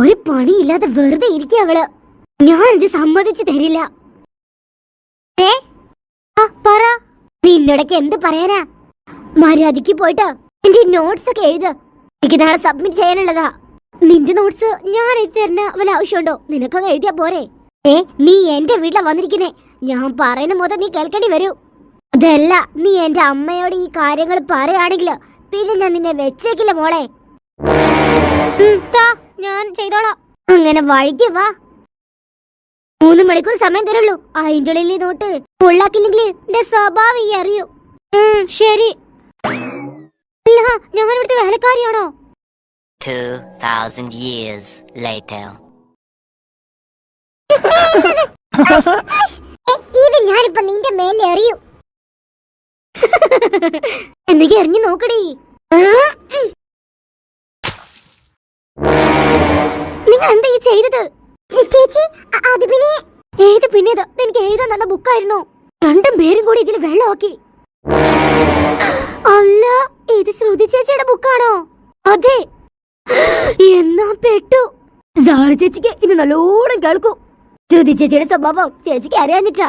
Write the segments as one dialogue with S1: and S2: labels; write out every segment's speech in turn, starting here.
S1: ഒരു പണിയില്ലാതെ വെറുതെ ഇരിക്കുക അവൾ. ഞാൻ ഇത് സമ്മതിച്ചു തരില്ല. ഏ? പറ. നിന്നോടൊക്കെ എന്ത് പറയാനാ? മര്യാദയ്ക്ക് പോയിട്ട് എന്റെ നോട്ട്സ് ഒക്കെ എഴുത്. എനിക്ക് നാളെ സബ്മിറ്റ് ചെയ്യാനുള്ളതാ. നിന്റെ നോട്ട്സ് ഞാൻ എഴുതി തരുന്ന വല്ല ആവശ്യമുണ്ടോ? നിനക്കങ്ങ് എഴുതിയാ പോരെ. ഏ നീ എന്റെ വീട്ടിലാ വന്നിരിക്കുന്നേ. ഞാൻ പറയുന്ന മൊത്തം നീ കേൾക്കേണ്ടി വരൂ. അതല്ല നീ എന്റെ അമ്മയോട് ഈ കാര്യങ്ങൾ പറയുകയാണെങ്കിൽ പിന്നെ ഞാൻ നിന്നെ വെച്ചേക്കില്ല മോളെ. ഞാൻ ചെയ്തോളാം. അങ്ങനെ വഴിക്ക് വാ. മൂന്ന് മണിക്കൂർ സമയം തരുള്ളൂ. അതിന്റെ ഉള്ളിൽ നോട്ട് ഫുള്ളാക്കില്ലെങ്കിൽ എന്റെ സ്വഭാവം ഈ അറിയൂ. ശരി. അല്ല ഞാൻ ഇവിടുത്തെ വേലക്കാരിയാണോ
S2: 2,000 years later.
S1: ഇത് ഞാനിപ്പോ നിന്റെ മേലെ അറിയൂ എന്തെങ്കിലും എറിഞ്ഞു നോക്കടി. നിങ്ങൾ എന്താ ഈ ചെയ്തത്? ചേച്ചി അത് പിന്നെ ഏത് പിന്നെ എനിക്ക് എഴുതാൻ തന്ന ബുക്കായിരുന്നു. രണ്ടും പേരും കൂടി ഇതിൽ വെള്ളമാക്കി. അല്ല ഇത് ശ്രുതി ചേച്ചിയുടെ ബുക്കാണോ? അതെ. എന്നാ പെട്ടു. സാറ ചേച്ചിക്ക് ഇത് നല്ലോണം കേൾക്കും. ശ്രുതി ചേച്ചിയുടെ സ്വഭാവം ചേച്ചിക്ക് അറിയാഞ്ഞിട്ടാ.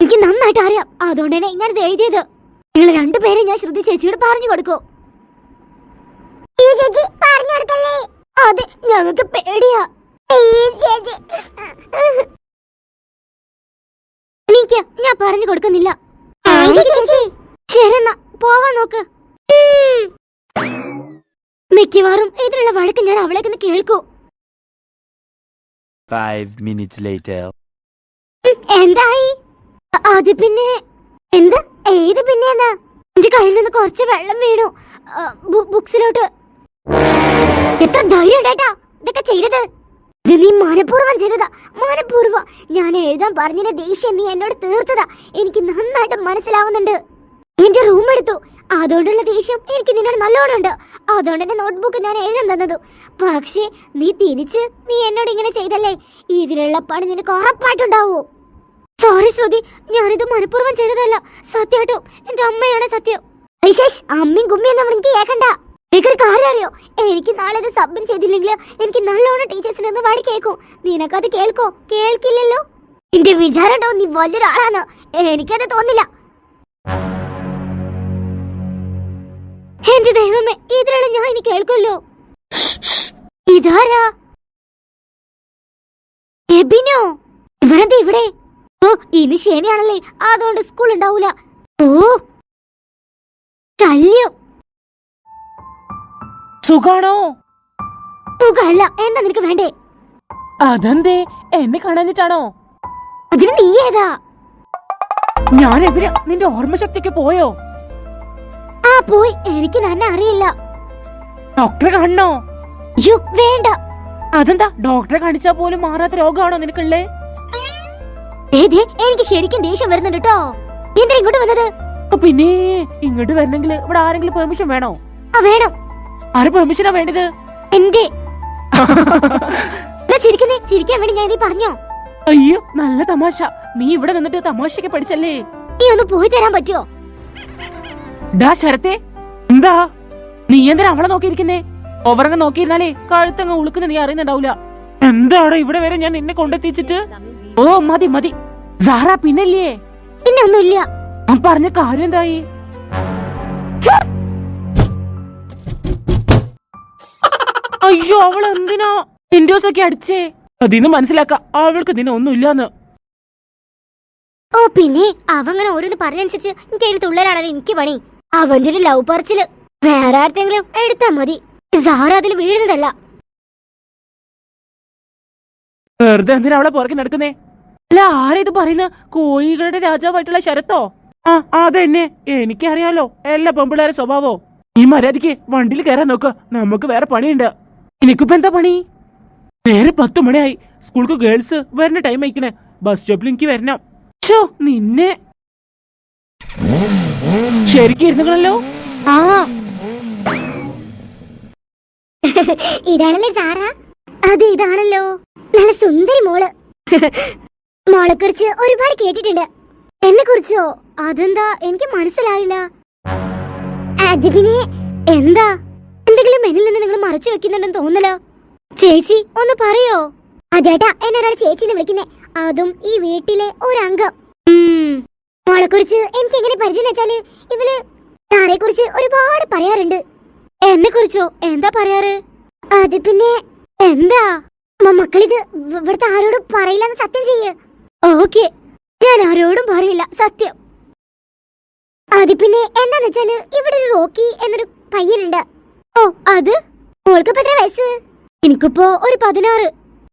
S1: എനിക്ക് നന്നായിട്ട് അറിയാം. അതുകൊണ്ട് തന്നെ ഇങ്ങനെ എഴുതിയത്. നിങ്ങൾ രണ്ടുപേരും ഞാൻ ശ്രുതി ചേച്ചിയോട് പറഞ്ഞു കൊടുക്കൂ. പറഞ്ഞു കൊടുക്കല്ലേ? അതെ ഞങ്ങൾക്ക് പേടിയാ. എനിക്ക് ഞാൻ പറഞ്ഞു കൊടുക്കുന്നില്ല. പോവാ പോവാൻ നോക്ക്. മിക്കവാറും ഇതിനുള്ള വഴക്ക് ഞാൻ അവളേക്കൊന്ന് കേൾക്കൂ.
S3: Five minutes later.
S1: എന്തായി? അത് പിന്നെ എന്താ? ഏത് പിന്നെ എന്റെ കയ്യിൽ നിന്ന് കുറച്ച് വെള്ളം വീണു. ബുക്സിലോട്ട് എത്ര ധൈര്യണ്ടേട്ടാ ഇതൊക്കെ ചെയ്തത്? ഇത് നീ മനപൂർവം ചെയ്തതാ മനപൂർവം. ഞാൻ എഴുതാൻ പറഞ്ഞതിന്റെ ദേഷ്യം നീ എന്നോട് തീർത്തതാ. എനിക്ക് നന്നായിട്ട് മനസ്സിലാവുന്നുണ്ട്. എന്റെ റൂം എടുത്തു. അതുകൊണ്ടുള്ള ദേഷ്യം എനിക്ക് നിന്നോട് നല്ലോണം ഉണ്ട് അതുകൊണ്ട് എന്റെ നോട്ട്ബുക്ക് ഞാൻ എഴുതാൻ തന്നതു. പക്ഷേ നീ തിരിച്ച് നീ എന്നോട് ഇങ്ങനെ ചെയ്തല്ലേ? ഇതിലുള്ള പണി നിനക്ക് ഉറപ്പായിട്ടുണ്ടാവോ. സോറി ശ്രുതി. ഞാനിത് മനഃപൂർവം ചെയ്തതല്ല. സത്യമായിട്ടും എന്റെ അമ്മയാണ് സത്യം. അമ്മയും കുമ്മിയൊന്നും എനിക്ക് കേൾക്കണ്ട കാര്യം അറിയോ എനിക്ക് നാളെ ഇത് സബ്മിറ്റ് ചെയ്തില്ലെങ്കിൽ എനിക്ക് നല്ലോണം ടീച്ചേഴ്സിനെ ഒന്ന് വഴി കേൾക്കും. നിനക്കത് കേൾക്കോ? കേൾക്കില്ലല്ലോ? എന്റെ വിചാരണ്ടോ നീ വലിയൊരാളാണ് എനിക്കത് തോന്നില്ല. എന്റെ ദൈവമേ ഇതിലുള്ള ഞാൻ ഇനി കേൾക്കുമല്ലോ. ഇതാരാ? എബിനോ? ഇവിടെ ഇവിടെ? ഓ ഇനി ശനിയാണല്ലേ. അതുകൊണ്ട് സ്കൂൾ ഉണ്ടാവൂല. ഓ ശല്യം.
S4: സുഖാണോ?
S1: സുഖമല്ല. എന്താ നിനക്ക് വേണ്ടേ?
S4: അതെന്തേ? എന്നെ കാണാഞ്ഞിട്ടാണോ?
S1: അതിന് നീ ഏതാ?
S4: ഞാൻ എവിടെ നിന്റെ ഓർമ്മശക്തിക്ക് പോയോ?
S1: ആ പോയി. എനിക്ക് നന്നെ അറിയില്ല.
S4: ഡോക്ടറെ കാണണോ?
S1: വേണ്ട.
S4: അതെന്താ? ഡോക്ടറെ കാണിച്ചാ പോലും മാറാത്ത രോഗമാണോ നിനക്കുള്ളേ?
S1: എനിക്ക് ശരിക്കും ദേഷ്യം വരുന്നുണ്ട് കേട്ടോ എന്തിനാ ഇങ്ങോട്ട് വന്നത്?
S4: പിന്നെ ഇങ്ങോട്ട് വരണെങ്കിൽ ഇവിടെ ആരെങ്കിലും പെർമിഷൻ വേണോ?
S1: ആ വേണം.
S4: ആര് പെർമിഷനാ വേണ്ടത്?
S1: എന്റെ. ചിരിക്കുന്നേ ചിരിക്കാൻ വേണ്ടി ഞാൻ ഇത് പറഞ്ഞോ?
S4: അയ്യോ നല്ല തമാശ. നീ ഇവിടെ നിന്നിട്ട് തമാശയൊക്കെ പഠിച്ചല്ലേ?
S1: നീ ഒന്ന് പോയി തരാൻ പറ്റുമോ
S4: ഡാ ശരത്തെ എന്താ? നീ എന്തിനാ അവളെ നോക്കിയിരിക്കുന്നേ? ഓവറങ്ങ് നോക്കിയിരുന്നാലേ കഴുത്തങ്ങ് ഉളുക്കുന്ന നീ അറിയുന്നുണ്ടാവൂല. എന്താടാ ഇവിടെ വരെ ഞാൻ നിന്നെ കൊണ്ടെത്തിച്ചിട്ട്? ഓ മതി മതി. സാറ പിന്നല്ലേ?
S1: പിന്നെ ഒന്നുമില്ല.
S4: ഞാൻ പറഞ്ഞ കാര്യം എന്തായി? അയ്യോ അവൾ എന്തിനാ? ഇൻഡോസ് ഒക്കെ അടിച്ചേ. അതിന്ന് മനസ്സിലാക്ക അവൾക്ക് ഇതിന് ഒന്നുമില്ലാന്ന്.
S1: ഓ പിന്നെ അവങ്ങനെ ഓരോന്ന് പറഞ്ഞനുസരിച്ച് എനിക്ക് അതിൽ തുള്ളലാണല്ലോ എനിക്ക് പണി. അവന്റെ ഒരു ലവ് പറച്ചിൽ. വേറെ ആർക്കെങ്കിലും എടുത്താ മതി. സാറ അതിൽ വീഴുന്നതല്ല.
S4: വെറുതെ എന്തിനാ അവളെ പുറകെ നടക്കുന്നേ? അല്ല ആരാ ഇത് പറയുന്ന? കോഴികളുടെ രാജാവായിട്ടുള്ള ശരത്തോ? ആ അതെന്നെ. എനിക്കറിയാലോ എല്ലാ പെമ്പിള്ളേരെ സ്വഭാവോ. ഈ മര്യാദയ്ക്ക് വണ്ടിയിൽ കയറാൻ നോക്കുക നമുക്ക് വേറെ പണിയുണ്ട്. എനിക്കിപ്പോ എന്താ പണി? നേരെ പത്ത് മണിയായി. സ്കൂൾക്ക് ഗേൾസ് വരുന്ന ടൈം അയക്കണേ ബസ് സ്റ്റോപ്പിൽ എനിക്ക് വരണം. ഷോ നിന്നെ. ശരിക്കും ഇരുന്നുകളല്ലോ ആ.
S1: ഇതാണല്ലേ സാറാ? അത് ഇതാണല്ലോ. നല്ല സുന്ദരി മോൾ. മോളെ കുറിച്ച് ഒരുപാട് കേട്ടിട്ടുണ്ട്. എന്നെ കുറിച്ചോ അതെന്താ? എനിക്ക് മനസ്സിലായില്ല. അത് പിന്നെ എന്താ? എന്തെങ്കിലും എന്നിൽ നിന്ന് നിങ്ങൾ മറച്ചു വെക്കുന്നുണ്ടെന്ന് തോന്നലോ.
S5: ചേച്ചി ഒന്ന് പറയോ? അതേട്ടാ എന്നെ ഒരാൾ ചേച്ചിന്ന് വിളിക്കുന്നേ. അതും ഈ വീട്ടിലെ ഒരു അംഗം മോളെ കുറിച്ച് എനിക്ക് എങ്ങനെ പരിചയം വെച്ചാൽ ഇവൾ താരെ കുറിച്ച് ഒരുപാട് പറയാറുണ്ട്. എന്നെ കുറിച്ചോ എന്താ പറയാറ്? അത് പിന്നെ എന്താ? മക്കളിത് ഇവ- ഇവിടുത്തെ ആരോടും പറയില്ലെന്ന് സത്യം ചെയ്യ്. ഓക്കെ. ഞാൻ ആരോടും പറയില്ല സത്യം. അത് പിന്നെ എന്താന്ന് വെച്ചാൽ ഇവിടെ ഒരു റോക്കി എന്നൊരു പയ്യനുണ്ട്. ഓ അത്? മോൾക്ക് എത്ര വയസ്സ്? എനിക്കിപ്പോ ഒരു പതിനാറ്.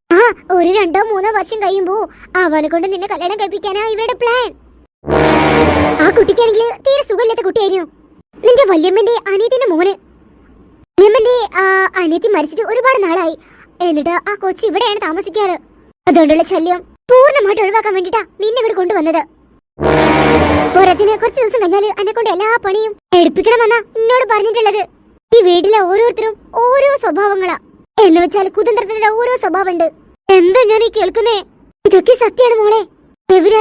S5: ആ ഒരു രണ്ടോ മൂന്നോ വർഷം കഴിയുമ്പോ അവനെ കൊണ്ട് നിന്നെ കല്യാണം കഴിപ്പിക്കാനാ ഇവരുടെ പ്ലാൻ ആ കുട്ടിക്കാണെങ്കിൽ തീരെ സുഖമില്ലാത്ത കുട്ടിയായിരുന്നു. നിന്റെ വല്യമ്മന്റെ അനിയത്തിന്റെ മോന്. വല്യമ്മന്റെ ആ, അനിയത്തി മരിച്ചിട്ട് ഒരുപാട് നാളായി. എന്നിട്ട് ആ കൊച്ചി ഇവിടെയാണ് താമസിക്കാറ്. അതുകൊണ്ടുള്ള ശല്യം പൂർണമായിട്ട് ഒഴിവാക്കാൻ വേണ്ടിട്ടാ നിന്നെ ഇവിടെ കൊണ്ടുവന്നത്. പോരത്തിന് കുറച്ച് ദിവസം കഴിഞ്ഞാൽ എന്നെ കൊണ്ട് എല്ലാ പണിയും എടുപ്പിക്കണമെന്നാ എന്നോട് പറഞ്ഞിട്ടുള്ളത്. വീട്ടിലെ ഓരോരുത്തരും ഓരോ സ്വഭാവങ്ങളാ. എന്ന് വെച്ചാൽ കുതന്ത്രത്തിന്റെ ഓരോ സ്വഭാവമുണ്ട്. എന്താ ഞാൻ ഈ കേൾക്കുന്നേ? ഇതൊക്കെ സത്യാണ് മോളെ. എവിടെ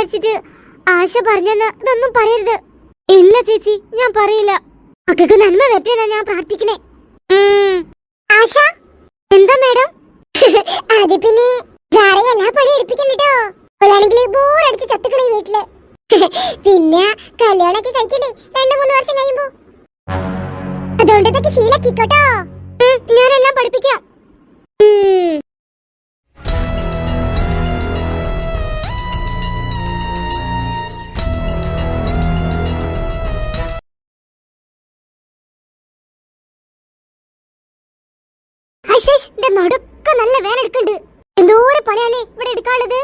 S5: ആശ പറഞ്ഞെന്ന് ഇതൊന്നും പറയരുത്. ഇല്ല ചേച്ചി ഞാൻ പറയില്ല. മക്കൾക്ക് നന്മ പറ്റിയെന്നാ ഞാൻ പ്രാർത്ഥിക്കണേ ആശ എന്താ മേഡം? അത് പിന്നെ എല്ലാ പണി എടുപ്പിക്കണ്ട അവളാണെങ്കിൽ ബോറടിച്ച് ഈ വീട്ടിൽ. പിന്നെ കല്യാണൊക്കെ കഴിക്കണ്ടേ? രണ്ടു മൂന്ന് വർഷം കഴിയുമ്പോ. അതുകൊണ്ട് ഇതൊക്കെ ശീലക്കിക്കോട്ടോ ഞാനെല്ലാം പഠിപ്പിക്കാം. നടുക്ക നല്ല വേനെടുക്കുന്നുണ്ട്. എന്തോരം പണിയാലേ ഇവിടെ എടുക്കാനുള്ളത്?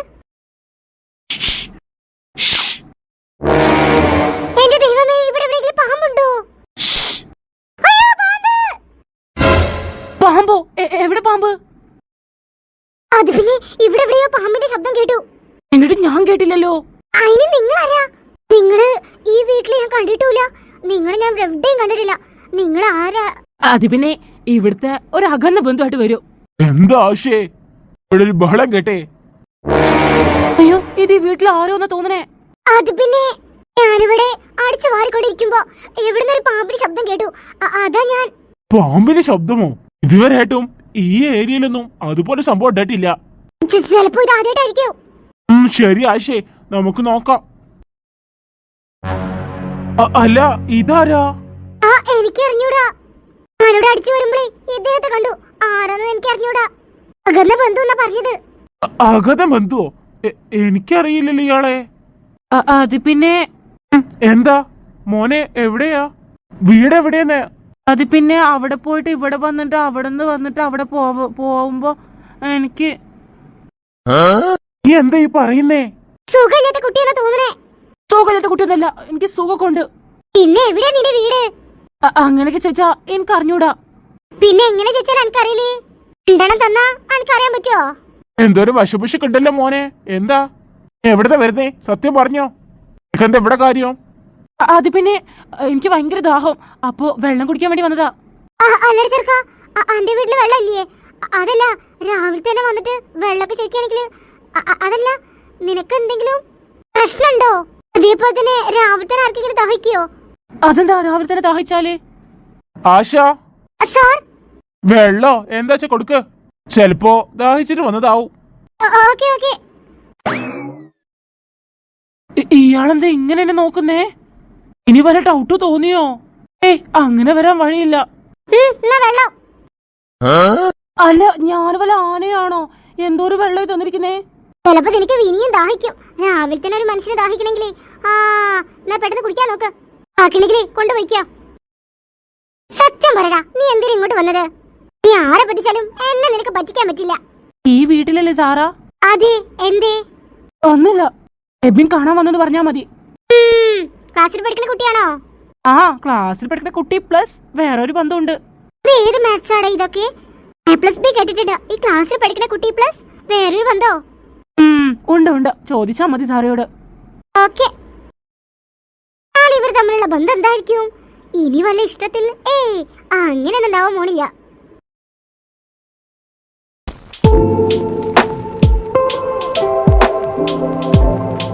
S5: കണ്ടിട്ടില്ല നിങ്ങളെ ഞാൻ എവിടെയും കണ്ടിട്ടില്ല. നിങ്ങൾ ആരാ?
S4: അത് പിന്നെ ഇവിടുത്തെ ഒരു അകന്ന ബന്ധുവായിട്ട് വരൂ.
S2: എന്താ ആശേ ഇവിടെ ഒരു ബഹളം കേട്ടെ.
S4: അയ്യോ ഇത് വീട്ടിൽ എന്ന് തോന്നണേ?
S5: അത് പിന്നെ ഞാനിവിടെ അടിച്ചു വാരിക്കൊണ്ടിരിക്കുമ്പോ എവിടുന്ന് ഒരു പാമ്പിന് ശബ്ദം കേട്ടു. അതാ ഞാൻ.
S2: പാമ്പിന് ശബ്ദമോ? ഇതുവരെ ആയിട്ടും ഈ ഏരിയയിലൊന്നും അതുപോലെ സംഭവം ഉണ്ടായിട്ടില്ല.
S5: ചിലപ്പോ ഇത് ആദ്യമായിട്ടായിരിക്കും.
S2: ശരി ആശേ. നമുക്ക് നോക്കാം. അല്ല ഇതാരാ?
S5: ആ എനിക്ക് അറിഞ്ഞൂടാ ആരോട് അടിച്ചു വരുമ്പളേ ഇദ്ദേഹത്തെ കണ്ടു. ആരാന്ന് എനിക്ക് അറിഞ്ഞൂടാ അകന്ന ബന്ധു എന്നാ പറഞ്ഞത്.
S2: അ- അഗത ബന്ധുവോ? എനിക്കറിയില്ലല്ലോ ഇയാളെ.
S4: അത് പിന്നെ
S2: എന്താ? മോനെ എവിടെയാ? വീട് എവിടെയെന്ന്
S4: അത് പിന്നെ അവിടെ പോയിട്ട് ഇവിടെ വന്നിട്ട് അവിടെ നിന്ന് വന്നിട്ട് അവിടെ പോവ- പോവുമ്പോ എനിക്ക്
S2: നീ എന്താ ഈ പറയുന്നേ?
S5: സുഖമില്ലാത്ത കുട്ടിയാണ് തോന്നണേ?
S4: സുഖമില്ലാത്ത കുട്ടിയൊന്നല്ല. എനിക്ക് സുഖമൊക്കെ
S5: പിന്നെ എവിടെയാ നിന്റെ വീട്?
S4: അങ്ങനെയൊക്കെ ചേച്ചാ എനിക്ക് അറിഞ്ഞൂടാ.
S5: പിന്നെ എങ്ങനെ ചോദിച്ചാൽ എനിക്കറിയില്ലേ രണ്ടെണ്ണം തന്നാ എനിക്കറിയാൻ പറ്റുമോ
S2: എന്തോരം വശപുഷൊക്കെ ഉണ്ടല്ലോ മോനെ. എന്താ? എവിടത്തെ വരുന്നേ? സത്യം പറഞ്ഞോ? എന്താ എവിടെ കാര്യം?
S4: അത് പിന്നെ എനിക്ക് ഭയങ്കര ദാഹം. അപ്പോ വെള്ളം കുടിക്കാൻ വേണ്ടി വന്നതാ.
S5: അല്ലട ചെറുക്ക. അന്റെ വീട്ടിൽ വെള്ളം ഇല്ലേ അതല്ല രാവിലെ തന്നെ വന്നിട്ട് വെള്ളമൊക്കെ ചോദിക്കുകയാണെങ്കിൽ അതല്ല നിനക്ക് എന്തെങ്കിലും പ്രശ്നമുണ്ടോ? അതേപോലെ തന്നെ രാവിലെ തന്നെ ആർക്കെങ്കിലും ദാഹിക്കോ?
S4: അതെന്താ രാവിലെ തന്നെ ദാഹിച്ചാൽ?
S2: ആശ.
S5: സാർ.
S2: വെള്ളോ? എന്താ വെച്ചാ കൊടുക്ക്? ചെലപ്പോ ദാഹിച്ചിട്ട് വന്നതാവും.
S5: ഓക്കെ
S4: ഇയാളെന്താ ഇങ്ങനെ എന്നെ നോക്കുന്നേ? ഇനി വല്ല ഡൗട്ട് തോന്നിയോ? ഏ അങ്ങനെ വരാൻ വഴിയില്ല. അല്ല ഞാൻ വല്ല ആനയാണോ? എന്തോ ഒരു വെള്ളം തന്നിരിക്കുന്നേ?
S5: ചിലപ്പോ നിനക്ക് വിനിയും ദാഹിക്കും. രാവിലെ തന്നെ ഒരു മനുഷ്യനെ ദാഹിക്കണെങ്കിലേ. ആ എന്നാ പെട്ടെന്ന് കുടിക്കാൻ നോക്ക്. ആക്കണെങ്കിലേ കൊണ്ടുപോയിക്കോ. സത്യം പറടാ നീ എന്തിനാ ഇങ്ങോട്ട് വന്നത്? നീ ആരെ പറ്റിച്ചാലും എന്നെ നിനക്ക് പറ്റിക്കാൻ പറ്റില്ല.
S4: ഈ വീട്ടിലല്ലേ സാറാ?
S5: അതെ എന്തേ?
S4: ഒന്നുമില്ല. എബിൻ കാണാൻ വന്നത് പറഞ്ഞാ മതി.
S5: ക്ലാസ്സിൽ പഠിക്കുന്ന കുട്ടിയാണോ?
S4: ആ ക്ലാസ്സിൽ പഠിക്കുന്ന കുട്ടി പ്ലസ് വേറൊരു ബന്ധമുണ്ട്
S5: ഏത് മാത്സ് ആടാ ഇതൊക്കെ? എ പ്ലസ് ബി കേട്ടിട്ടുണ്ട്. ഈ ക്ലാസ്സിൽ പഠിക്കുന്ന കുട്ടി പ്ലസ് വേറൊരു ബന്ധോ?
S4: ഉണ്ട് ഉണ്ട്. ചോദിച്ചാ മതി സാറയോട്.
S5: ഓക്കെ. ഇവർ തമ്മിലുള്ള ബന്ധം എന്തായിരിക്കും? ഇനി വല്ല ഇഷ്ടത്തിൽ ഏയ് അങ്ങനെ ഉണ്ടാവും മോണില്ല Thank പോണില്ല.